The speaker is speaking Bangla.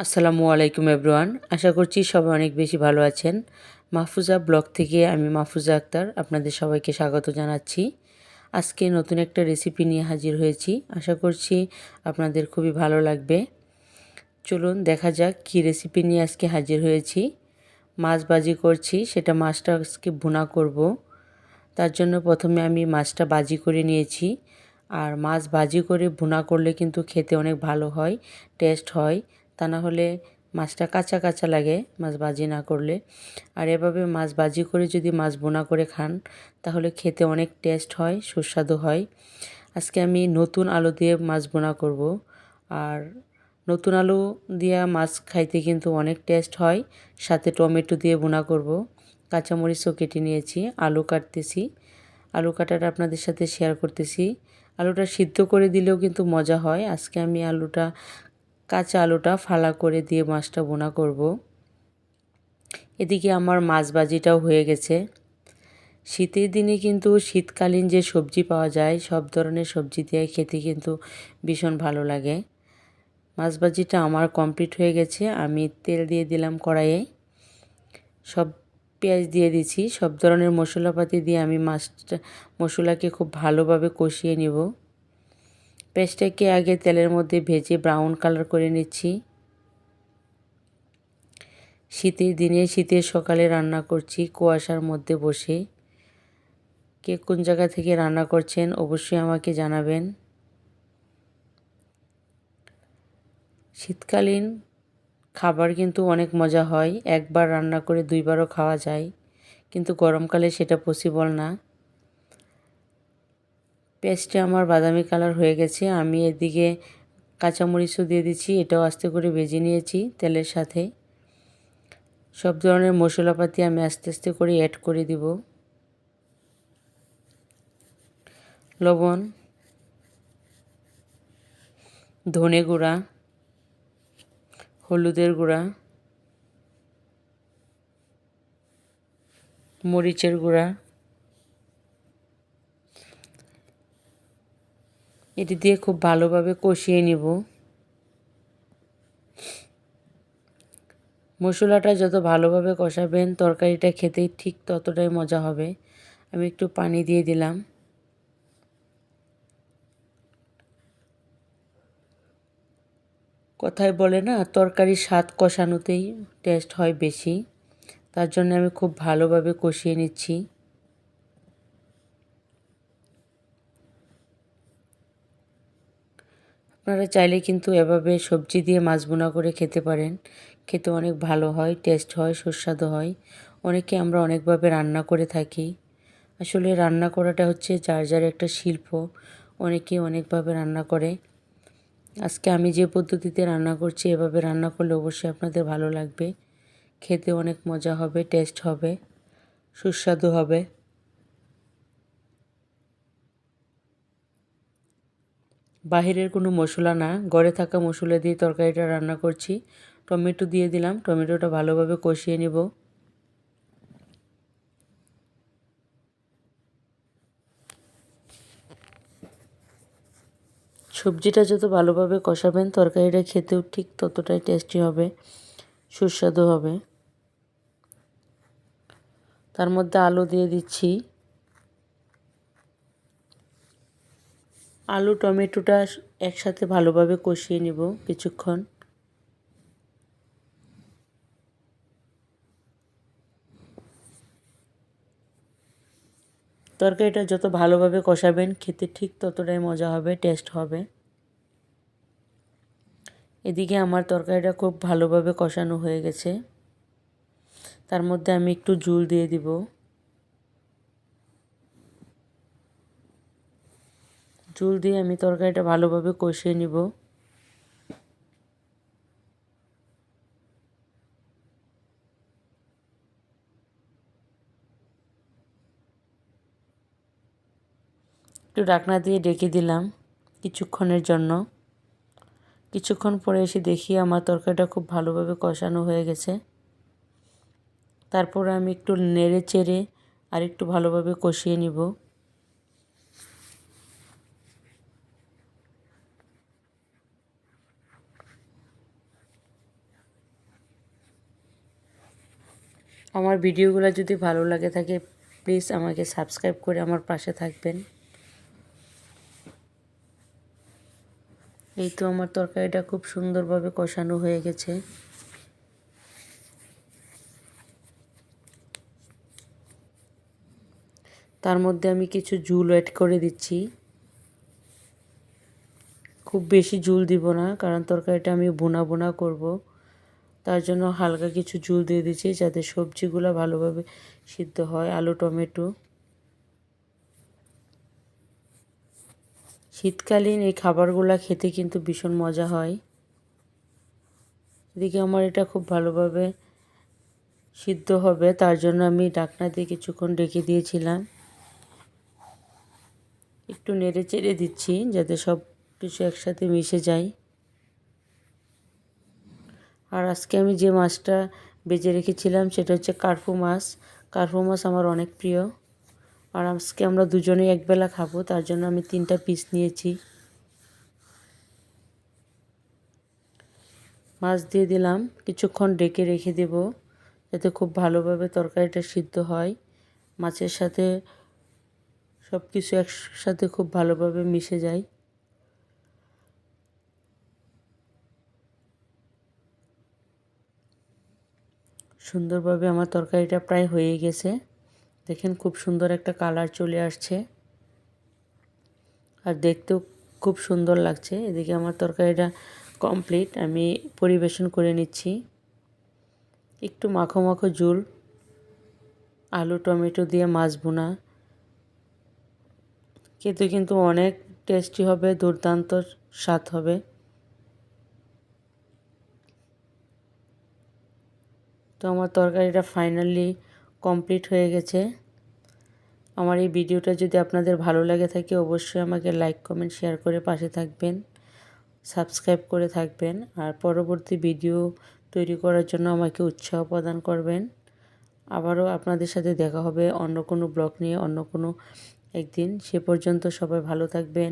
আসসালামু আলাইকুম, এভরিওয়ান। আশা করছি সবাই অনেক বেশি ভালো আছেন। মাহফুজা ব্লগ থেকে আমি মাহফুজা আক্তার আপনাদের সবাইকে স্বাগত জানাচ্ছি। আজকে নতুন একটা রেসিপি নিয়ে হাজির হয়েছি। আশা করছি আপনাদের খুবই ভালো লাগবে। চলুন দেখা যাক কী রেসিপি নিয়ে আজকে হাজির হয়েছি। মাছ বাজি করছি, সেটা মাছটা আজকে ভুনা করব। তার জন্য প্রথমে আমি মাছটা বাজি করে নিয়েছি। আর মাছ বাজি করে ভুনা করলে কিন্তু খেতে অনেক ভালো হয় টেস্ট হয়। তা না হলে মাছটা কাঁচা কাঁচা লাগে, মাছ ভাজি না করলে। আর এভাবে মাছ ভাজি করে যদি মাছ বোনা করে খান, তাহলে খেতে অনেক টেস্ট হয়, সুস্বাদু হয়। আজকে আমি নতুন আলু দিয়ে মাছ বোনা করব। আর নতুন আলু দিয়ে মাছ খাইতে কিন্তু অনেক টেস্ট হয়, সাথে টমেটো দিয়ে বোনা করব। কাঁচামরিচও কেটে নিয়েছি, আলু কাটতেছি। আলু কাটাটা আপনাদের সাথে শেয়ার করতেছি। আলুটা সিদ্ধ করে দিলেও কিন্তু মজা হয়। আজকে আমি আলুটা কাঁচা আলুটা ফালা করে দিয়ে মাছটা বোনা করব। এদিকে আমার মাছ বাজিটাও হয়ে গেছে। শীতের দিনে কিন্তু শীতকালীন যে সবজি পাওয়া যায়, সব ধরনের সবজি দিয়ে খেতে কিন্তু ভীষণ ভালো লাগে। মাছ ভাজিটা আমার কমপ্লিট হয়ে গেছে, আমি তেল দিয়ে দিলাম কড়াইয়ে। সব পেঁয়াজ দিয়ে দিছি সব ধরনের মশলাপাতি দিয়ে আমি মাছটা, মশলাকে খুব ভালোভাবে কষিয়ে নেব। পেঁয়াজটাকে আগে তেলের মধ্যে ভেজে ব্রাউন কালার করে নিচ্ছি। শীতের দিনে শীতের সকালে রান্না করছি, কুয়াশার মধ্যে বসে। কে কোন জায়গা থেকে রান্না করছেন অবশ্যই আমাকে জানাবেন। শীতকালীন খাবার কিন্তু অনেক মজা হয়, একবার রান্না করে দুইবারও খাওয়া যায়, কিন্তু গরমকালে সেটা পসিবল না। পেস্টটা আমার বাদামি কালার হয়ে গেছে। আমি এদিকে কাঁচামরিচও দিয়ে দিচ্ছি, এটাও আস্তে করে ভেজে নিয়েছি তেলের সাথে। সব ধরনের মশলাপাতি আমি আস্তে আস্তে করে অ্যাড করে দিব। লবণ, ধনে গুঁড়া, হলুদের গুঁড়া, মরিচের গুঁড়া। এটি দিয়ে খুব ভালোভাবে কষিয়ে নিব। মশলাটা যত ভালোভাবে কষাবেন, তরকারিটা খেতে ঠিক ততটাই মজা হবে। আমি একটু পানি দিয়ে দিলাম। কথায় বলে না, তরকারির স্বাদ কষানোতেই টেস্ট হয় বেশি। তার জন্য আমি খুব ভালোভাবে কষিয়ে নিচ্ছি। আপনারা চাইলে কিন্তু এভাবে সবজি দিয়ে মাছ বোনা করে খেতে পারেন। খেতে অনেক ভালো হয় টেস্ট হয়, সুস্বাদু হয়। অনেকে আমরা অনেকভাবে রান্না করে থাকি। আসলে রান্না করাটা হচ্ছে যার যার একটা শিল্প, অনেকে অনেকভাবে রান্না করে। আজকে আমি যে পদ্ধতিতে রান্না করছি, এভাবে রান্না করলে অবশ্যই আপনাদের ভালো লাগবে। খেতে অনেক মজা হবে টেস্ট হবে, সুস্বাদু হবে। বাহিরের কোনো মশলা না, ঘরে থাকা মশলা দিয়ে তরকারিটা রান্না করছি। টমেটো দিয়ে দিলাম, টমেটোটা ভালোভাবে কষিয়ে নেব। সবজিটা যত ভালোভাবে কষাবেন, তরকারিটা খেতেও ঠিক ততটাই টেস্টি হবে, সুস্বাদু হবে। তার মধ্যে আলু দিয়ে দিচ্ছি। আলু, টমেটোটা একসাথে ভালোভাবে কষিয়ে নেব কিছুক্ষণ। তরকারিটা যত ভালোভাবে কষাবেন, খেতে ঠিক ততটাই মজা হবে, টেস্ট হবে। এদিকে আমার তরকারিটা খুব ভালোভাবে কষানো হয়ে গেছে। তার মধ্যে আমি একটু জুল দিয়ে দিব। চুল দিয়ে আমি তরকারিটা ভালোভাবে কষিয়ে নিব। একটু ডাকনা দিয়ে ডেকে দিলাম কিছুক্ষণের জন্য। কিছুক্ষণ পরে এসে দেখি আমার তরকারিটা খুব ভালোভাবে কষানো হয়ে গেছে। তারপর আমি একটু নেড়ে চেড়ে আর একটু ভালোভাবে কষিয়ে নিব। আমার ভিডিওগুলো যদি ভালো লাগে থাকে প্লিজ আমাকে সাবস্ক্রাইব করে আমার পাশে থাকবেন। এই তো আমার তরকারিটা খুব সুন্দরভাবে কষানো হয়ে গেছে। তার মধ্যে আমি কিছু ঝুল অ্যাড করে দিচ্ছি। খুব বেশি ঝুল দিব না, কারণ তরকারিটা আমি বোনা বোনা করব। তার জন্য হালকা কিছু জুল দিয়ে দিচ্ছি যাতে সবজিগুলো ভালোভাবে সিদ্ধ হয়, আলু, টমেটো। শীতকালীন এই খাবারগুলো খেতে কিন্তু ভীষণ মজা হয়। এদিকে আমার এটা খুব ভালোভাবে সিদ্ধ হবে, তার জন্য আমি ডাকনা দিয়ে কিছুক্ষণ ডেকে দিয়েছিলাম। একটু নেড়ে চেড়ে দিচ্ছি যাতে সব কিছু একসাথে মিশে যায়। আর আজকে আমি যে মাছটা বেজে রেখেছিলাম সেটা হচ্ছে কার্ফু মাছ। কার্ফু মাছ আমার অনেক প্রিয়। আর আজকে আমরা দুজনেই একবেলা খাব, তার জন্য আমি তিনটা পিস নিয়েছি। মাছ দিয়ে দিলাম, কিছুক্ষণ ডেকে রেখে দেব, যাতে খুব ভালোভাবে তরকারিটা সিদ্ধ হয়। মাছের সাথে সব কিছু একসাথে খুব ভালোভাবে মিশে যায়। সুন্দরভাবে আমার তরকারিটা প্রায় হয়ে গেছে। দেখেন খুব সুন্দর একটা কালার চলে আসছে। আর দেখতেও খুব সুন্দর লাগছে। এদিকে আমার তরকারিটা কমপ্লিট আমি পরিবেশন করে নিচ্ছি। একটু মাখো মাখো ঝুল, আলু, টমেটো দিয়ে মাছ বোনা খেতে কিন্তু অনেক টেস্টি হবে, দুর্দান্ত স্বাদ হবে। তো আমার তরকারিটা ফাইনালি কমপ্লিট হয়ে গেছে। আমার এই ভিডিওটা যদি আপনাদের ভালো লাগে থাকে, অবশ্যই আমাকে লাইক কমেন্ট শেয়ার করে পাশে থাকবেন সাবস্ক্রাইব করে থাকবেন, আর পরবর্তী ভিডিও তৈরি করার জন্য আমাকে উৎসাহ প্রদান করবেন। আবারও আপনাদের সাথে দেখা হবে অন্য কোনো ব্লগ নিয়ে, অন্য কোনো একদিন। সে পর্যন্ত সবাই ভালো থাকবেন।